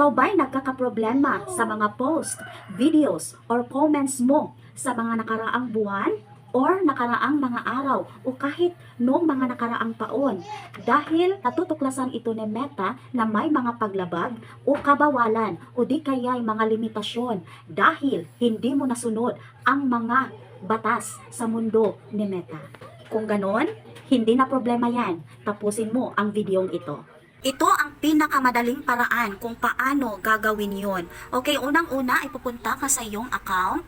Ikaw ba'y nagkakaproblema sa mga post, videos, or comments mo sa mga nakaraang buwan? or nakaraang mga araw o kahit noong mga nakaraang taon dahil natutuklasan ito ni Meta na may mga paglabag o kabawalan o di kaya ay mga limitasyon dahil hindi mo nasunod ang mga batas sa mundo ni Meta. Kung ganon, hindi na problema yan. Tapusin mo ang videong ito. Ito ang pinakamadaling paraan kung paano gagawin yon. Okay, unang-una ay pupunta ka sa iyong account.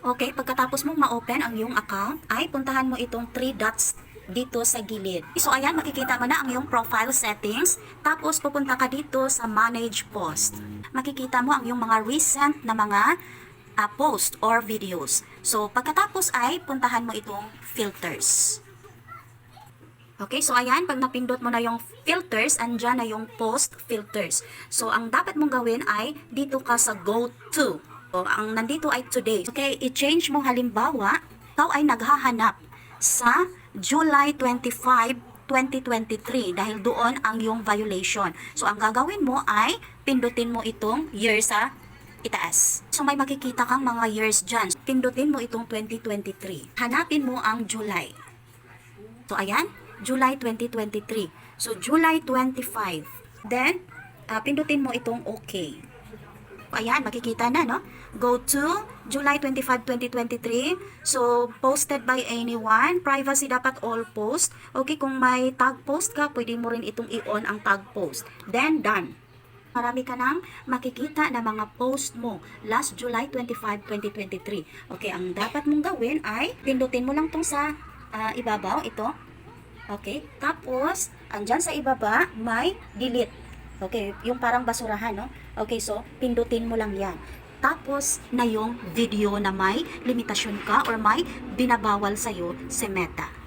Okay, pagkatapos mong ma-open ang iyong account, ay puntahan mo itong three dots dito sa gilid. So ayan, makikita mo na ang iyong profile settings. Tapos pupunta ka dito sa manage post. Makikita mo ang iyong mga recent na mga ah, post or videos. So pagkatapos ay puntahan mo itong filters. Okay, so ayan, pag napindot mo na yung filters, andyan na yung post filters. So, ang dapat mong gawin ay dito ka sa go to. So, ang nandito ay today. Okay, i-change mo halimbawa, ikaw ay naghahanap sa July 25, 2023 dahil doon ang yung violation. So, ang gagawin mo ay pindutin mo itong year sa itaas. So, may makikita kang mga years dyan. Pindutin mo itong 2023. Hanapin mo ang July. So, ayan, July 2023. So, July 25. Then, ah, pindutin mo itong OK. Ayan, makikita na, no? Go to July 25, 2023. So, posted by anyone. Privacy dapat all post. Okay, kung may tag post ka, pwede mo rin itong i-on ang tag post. Then, done. Marami ka nang makikita na mga post mo last July 25, 2023. Okay, ang dapat mong gawin ay pindutin mo lang tong sa ah, ibabaw, ito. Okay? Tapos, andyan sa ibaba, may delete. Okay? Yung parang basurahan, no? Okay, so, pindutin mo lang yan. Tapos, na yung video na may limitasyon ka or may binabawal sa'yo si Meta.